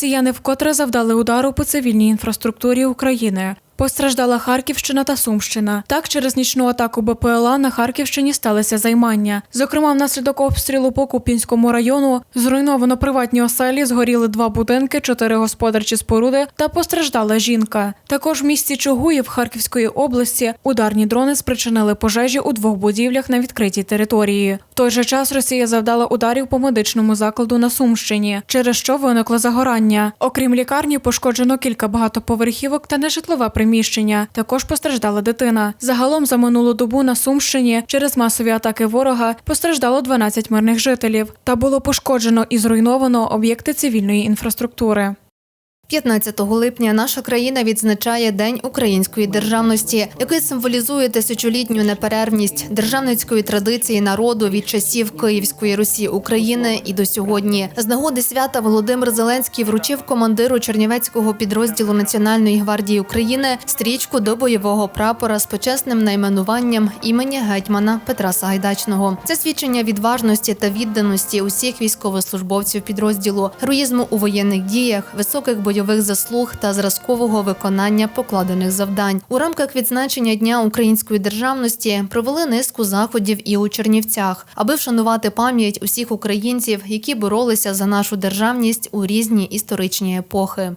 Росіяни вкотре завдали удару по цивільній інфраструктурі України. Постраждала Харківщина та Сумщина. Так, через нічну атаку БПЛА на Харківщині сталися займання. Зокрема, внаслідок обстрілу по Купінському району зруйновано приватні оселі, згоріли два будинки, чотири господарчі споруди та постраждала жінка. Також в місті Чугуїв Харківської області ударні дрони спричинили пожежі у двох будівлях на відкритій території. В той же час Росія завдала ударів по медичному закладу на Сумщині, через що виникло загорання. Окрім лікарні, пошкоджено кілька багатоповерхівок та нежитлове приміщення. Також постраждала дитина. Загалом за минулу добу на Сумщині через масові атаки ворога постраждало 12 мирних жителів та було пошкоджено і зруйновано об'єкти цивільної інфраструктури. 15 липня наша країна відзначає День української державності, який символізує тисячолітню неперервність державницької традиції народу від часів Київської Русі України і до сьогодні. З нагоди свята Володимир Зеленський вручив командиру Чернівецького підрозділу Національної гвардії України стрічку до бойового прапора з почесним найменуванням імені гетьмана Петра Сагайдачного. Це свідчення відважності та відданості усіх військовослужбовців підрозділу, героїзму у воєнних діях, високих бойових заслуг та зразкового виконання покладених завдань. У рамках відзначення Дня української державності провели низку заходів і у Чернівцях, аби вшанувати пам'ять усіх українців, які боролися за нашу державність у різні історичні епохи.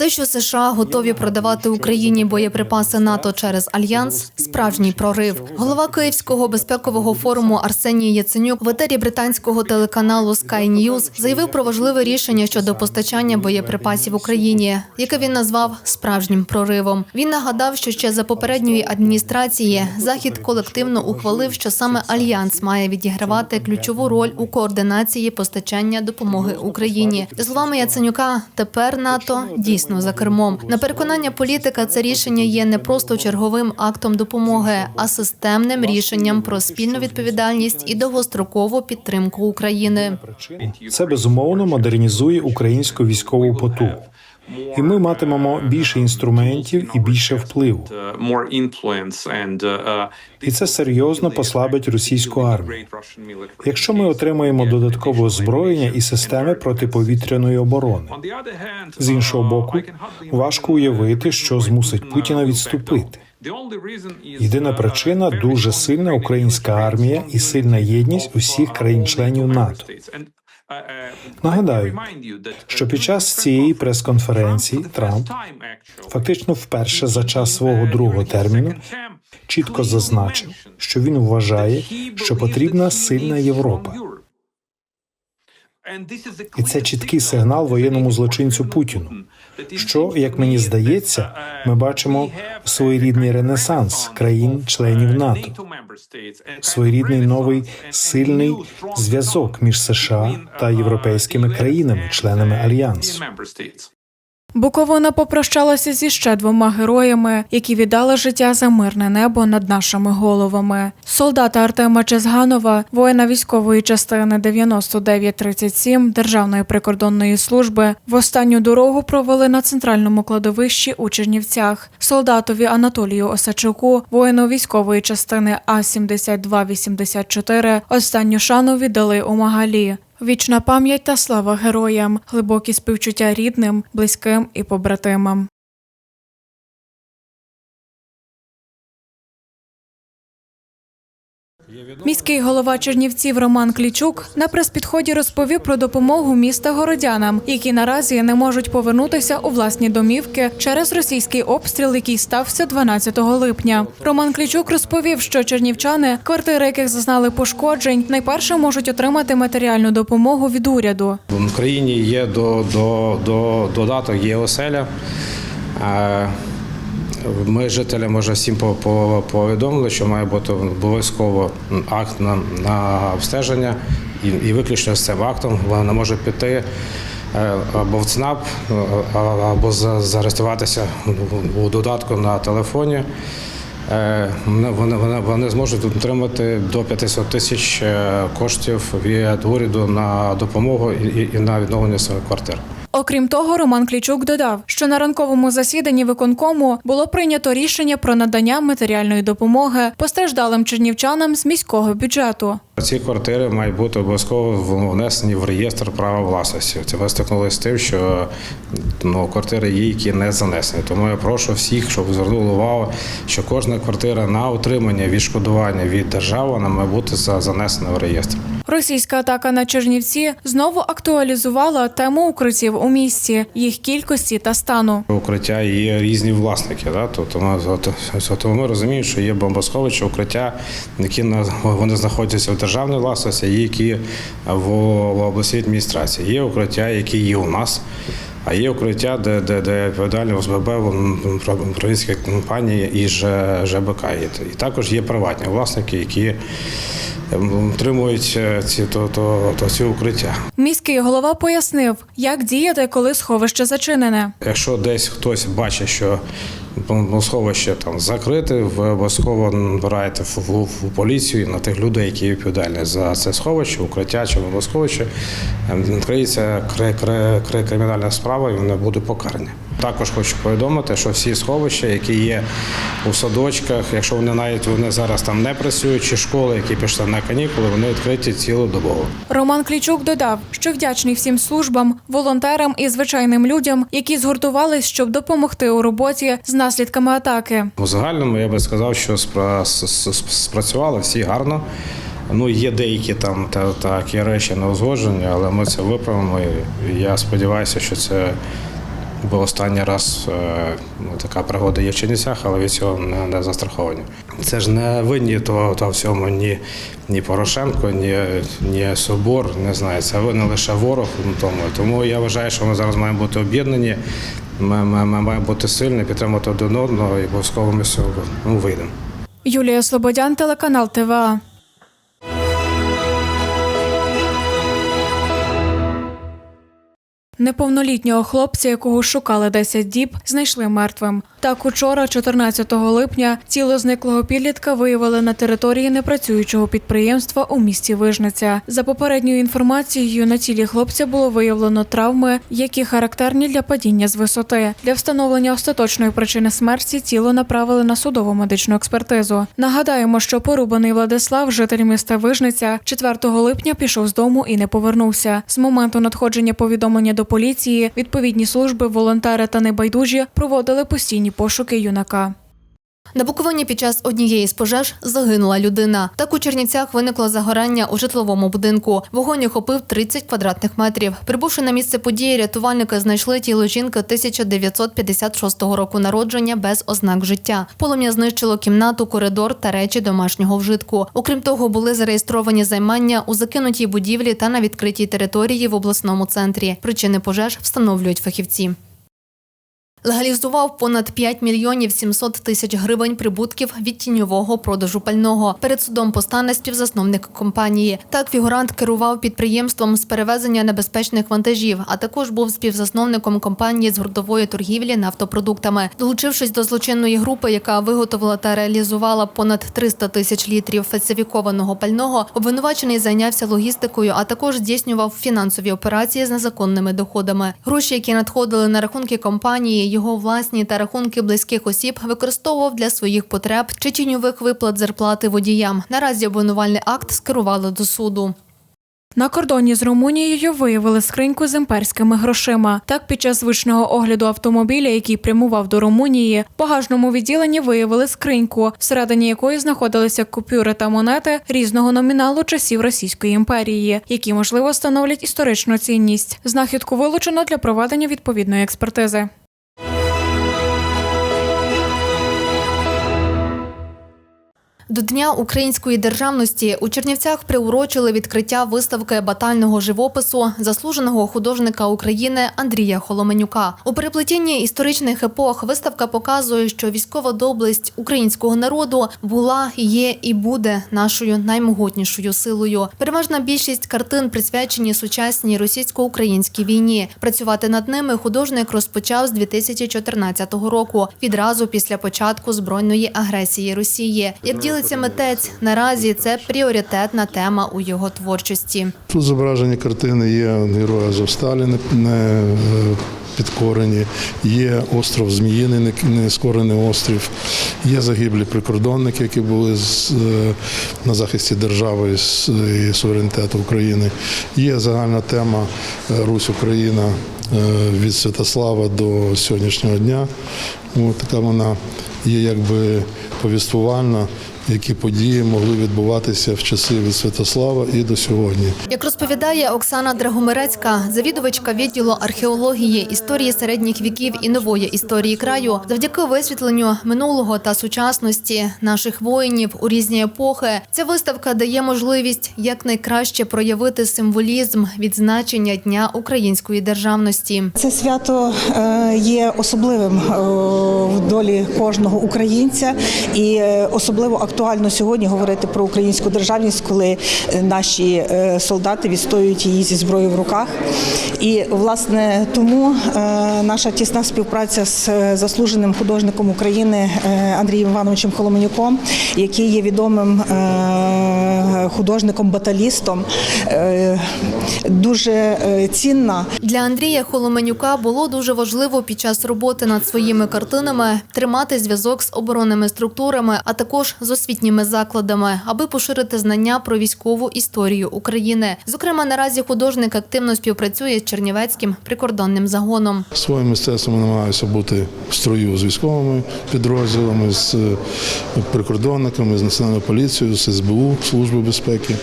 Те, що США готові продавати Україні боєприпаси НАТО через альянс, справжній прорив. Голова Київського безпекового форуму Арсеній Яценюк в етері британського телеканалу Sky News заявив про важливе рішення щодо постачання боєприпасів Україні, яке він назвав справжнім проривом. Він нагадав, що ще за попередньої адміністрації захід колективно ухвалив, що саме альянс має відігравати ключову роль у координації постачання допомоги Україні. Словами Яценюка, тепер НАТО дійсно за кермом. На переконання політика, це рішення є не просто черговим актом допомоги, а системним рішенням про спільну відповідальність і довгострокову підтримку України. Це безумовно модернізує українську військову потугу. І ми матимемо більше інструментів і більше впливу. І це серйозно послабить російську армію. Якщо ми отримаємо додаткове озброєння і системи протиповітряної оборони. З іншого боку, важко уявити, що змусить Путіна відступити. Єдина причина дуже сильна українська армія і сильна єдність усіх країн-членів НАТО. Нагадаю, що під час цієї прес-конференції Трамп фактично вперше за час свого другого терміну чітко зазначив, що він вважає, що потрібна сильна Європа. І це чіткий сигнал воєнному злочинцю Путіну. Що, як мені здається, ми бачимо своєрідний ренесанс країн-членів НАТО, своєрідний новий сильний зв'язок між США та європейськими країнами, членами альянсу. Буковина попрощалася зі ще двома героями, які віддали життя за мирне небо над нашими головами. Солдата Артема Чезганова, воїна військової частини 9937 Державної прикордонної служби, в останню дорогу провели на центральному кладовищі у Чернівцях. Солдатові Анатолію Осачуку, воїну військової частини А 7284 останню шану віддали у Магалі. Вічна пам'ять та слава героям, глибокі співчуття рідним, близьким і побратимам. Міський голова Чернівців Роман Клічук на прес-підході розповів про допомогу міста городянам, які наразі не можуть повернутися у власні домівки через російський обстріл, який стався 12 липня. Роман Клічук розповів, що чернівчани, квартири яких зазнали пошкоджень, найперше можуть отримати матеріальну допомогу від уряду. В Україні є до, до, до, додаток, є оселя. Ми жителям вже всім по- по- повідомили, що має бути обов'язково акт на, на обстеження, і, і виключно з цим актом вона може піти е, або в ЦНАП, е, або за- зареєструватися у додатку на телефоні. Е, Вони, вони, вони, зможуть отримати до 500 тисяч коштів від уряду на допомогу і- і на відновлення своїх квартир. Окрім того, Роман Клічук додав, що на ранковому засіданні виконкому було прийнято рішення про надання матеріальної допомоги постраждалим чернівчанам з міського бюджету. Ці квартири мають бути обов'язково внесені в реєстр права власності. Це ми стикнулися з тим, що ну, квартири є, які не занесені. Тому я прошу всіх, щоб звернули увагу, що кожна квартира на отримання відшкодування від держави вона має бути за- занесена в реєстр. Російська атака на Чернівці знову актуалізувала тему укриттів у місті, їх кількості та стану. Укриття є різні власники. Да? Тобто ми, розуміємо, що є бомбосховища, укриття, які вони знаходяться в державній власності, які в, обласній адміністрації. Є укриття, які є у нас. А є укриття, де, де, де відповідальні ОСББ, українські компанії і ЖБК. І також є приватні власники, які ем, е, ці, то, то, то, ці укриття. Міський голова пояснив, як діяти, коли сховище зачинене. Якщо десь хтось бачить, що ну, сховище там закрите, ви обов'язково набираєте в, в, в поліцію на тих людей, які відповідальні за це сховище, укриття чи водосховище, ем, відкриється кри- кри- кри- кримінальна справа і вони будуть покарані. Також хочу повідомити, що всі сховища, які є у садочках, якщо вони навіть вони зараз там не працюють, чи школи, які пішли на канікули, вони відкриті цілодобово. Роман Клічук додав, що вдячний всім службам, волонтерам і звичайним людям, які згуртувались, щоб допомогти у роботі з наслідками атаки. У загальному я би сказав, що спрацювали всі гарно. Ну, є деякі там та, такі речі не узгоджені, але ми це виправимо. І я сподіваюся, що це був останній раз е, ну, така пригода є в Чернівцях, але від цього не, не застраховані. Це ж не винні того, того всьому ні, ні Порошенко, ні, ні Собор, не знаю, це винен лише ворог тому. Тому я вважаю, що ми зараз маємо бути об'єднані. Ми, ми, ми маємо бути сильні, підтримувати один одного і обов'язково ми з ну, вийдемо. Юлія Слободян, телеканал ТВА. Неповнолітнього хлопця, якого шукали 10 діб, знайшли мертвим. Так, учора, 14 липня, тіло зниклого підлітка виявили на території непрацюючого підприємства у місті Вижниця. За попередньою інформацією, на тілі хлопця було виявлено травми, які характерні для падіння з висоти. Для встановлення остаточної причини смерті тіло направили на судово медичну експертизу. Нагадаємо, що порубаний Владислав, житель міста Вижниця, 4 липня пішов з дому і не повернувся. З моменту надходження повідомлення до поліції відповідні служби, волонтери та небайдужі проводили постійні пошуки юнака. На Буковині під час однієї з пожеж загинула людина. Так у Чернівцях виникло загорання у житловому будинку. Вогонь охопив 30 квадратних метрів. Прибувши на місце події, рятувальники знайшли тіло жінки 1956 року народження без ознак життя. Полум'я знищило кімнату, коридор та речі домашнього вжитку. Окрім того, були зареєстровані займання у закинутій будівлі та на відкритій території в обласному центрі. Причини пожеж встановлюють фахівці. Легалізував понад 5 мільйонів 700 тисяч гривень прибутків від тіньового продажу пального. Перед судом постане співзасновник компанії. Так фігурант керував підприємством з перевезення небезпечних вантажів, а також був співзасновником компанії з гуртової торгівлі нафтопродуктами. Долучившись до злочинної групи, яка виготовила та реалізувала понад 300 тисяч літрів фальсифікованого пального, обвинувачений зайнявся логістикою, а також здійснював фінансові операції з незаконними доходами. Гроші, які надходили на рахунки компанії, його власні та рахунки близьких осіб, використовував для своїх потреб чи тіньових виплат зарплати водіям. Наразі обвинувальний акт скерували до суду. На кордоні з Румунією виявили скриньку з імперськими грошима. Так, під час звичного огляду автомобіля, який прямував до Румунії, в багажному відділенні виявили скриньку, всередині якої знаходилися купюри та монети різного номіналу часів Російської імперії, які можливо становлять історичну цінність. Знахідку вилучено для проведення відповідної експертизи. До Дня української державності у Чернівцях приурочили відкриття виставки батального живопису заслуженого художника України Андрія Холоменюка. У переплетінні історичних епох виставка показує, що військова доблесть українського народу була, є і буде нашою наймогутнішою силою. Переважна більшість картин присвячені сучасній російсько-українській війні. Працювати над ними художник розпочав з 2014 року, відразу після початку збройної агресії Росії. Як ділиться Ділиться митець. Наразі це пріоритетна тема у його творчості. Тут зображені картини є герої Азовсталі не, е, підкорені, є остров Зміїний, не, не скорений острів, є загиблі прикордонники, які були е, на захисті держави і суверенітету України. Є загальна тема е, Русь Україна від Святослава до сьогоднішнього дня. От така вона є якби повіствувальна, які події могли відбуватися в часи від Святослава і до сьогодні. Як розповідає Оксана Драгомирецька, завідувачка відділу археології, історії середніх віків і нової історії краю, завдяки висвітленню минулого та сучасності наших воїнів у різні епохи, ця виставка дає можливість якнайкраще проявити символізм відзначення Дня української державності. Це свято е, є особливим е, в долі кожного українця, і е, особливо актуально сьогодні говорити про українську державність, коли е, наші е, солдати відстоюють її зі зброєю в руках. І власне тому е, наша тісна співпраця з заслуженим художником України Андрієм Івановичем Холоменюком, який є відомим художником-баталістом, е, дуже цінна. Для Андрія Холоменюка було дуже важливо під час роботи над своїми картинами тримати зв'язок з оборонними структурами, а також з освітніми закладами, аби поширити знання про військову історію України. Зокрема, наразі художник активно співпрацює з Чернівецьким прикордонним загоном. Своїм мистецтвом намагаюся бути в строю з військовими підрозділами, з е, прикордонниками, з національною поліцією, з СБУ, Служби безпеки.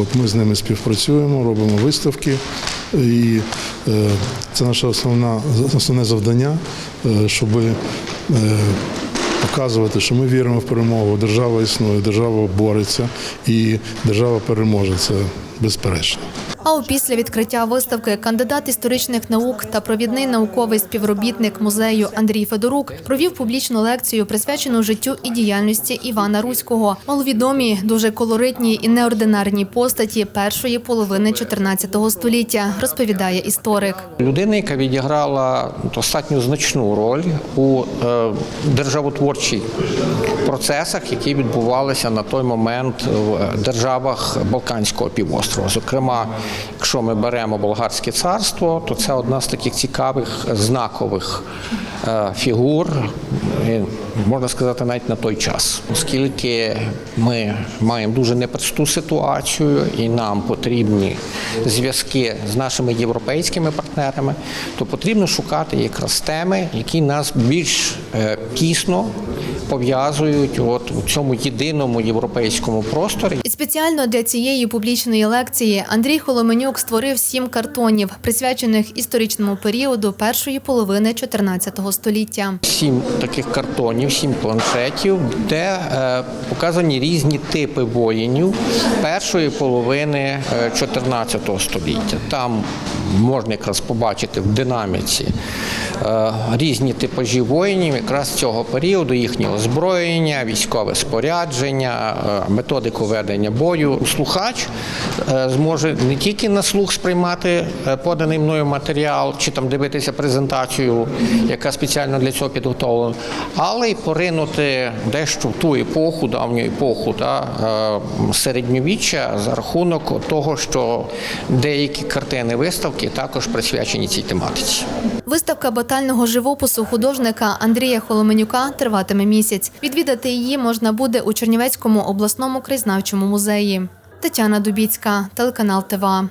От, ми з ними співпрацюємо, робимо виставки. І е, це наше основне завдання, е, щоб показувати, що ми віримо в перемогу. Держава існує, держава бореться і держава переможе. Це безперечно. А опісля відкриття виставки кандидат історичних наук та провідний науковий співробітник музею Андрій Федорук провів публічну лекцію, присвячену життю і діяльності Івана Руського, маловідомі, дуже колоритні і неординарні постаті першої половини 14 століття, розповідає історик. Людина, яка відіграла достатньо значну роль у е, державотворчих процесах, які відбувалися на той момент в державах Балканського півострова. Зокрема, якщо ми беремо болгарське царство, то це одна з таких цікавих знакових фігур, е, можна сказати, навіть на той час, оскільки ми маємо дуже непросту ситуацію, і нам потрібні зв'язки з нашими європейськими партнерами, то потрібно шукати якраз теми, які нас більш е, тісно пов'язують от у цьому єдиному європейському просторі. Спеціально для цієї публічної лекції Андрій Холоменюк створив сім картонів, присвячених історичному періоду першої половини 14 століття. Сім таких картонів, сім планшетів, де е, показані різні типи воїнів першої половини е, 14 століття. Там можна якраз побачити в динаміці е, різні типажі воїнів, якраз цього періоду, їхнє озброєння, військове спорядження, е, методику ведення бою. Слухач е, зможе не тільки на слух сприймати поданий мною матеріал, чи там дивитися презентацію, яка спеціально для цього підготовлена, але й поринути дещо в ту епоху, давню епоху та, середньовіччя за рахунок того, що деякі картини виставки також присвячені цій тематиці. Виставка батального живопису художника Андрія Холоменюка триватиме місяць. Відвідати її можна буде у Чернівецькому обласному краєзнавчому музеї. Тетяна Дубіцька, телеканал ТВА.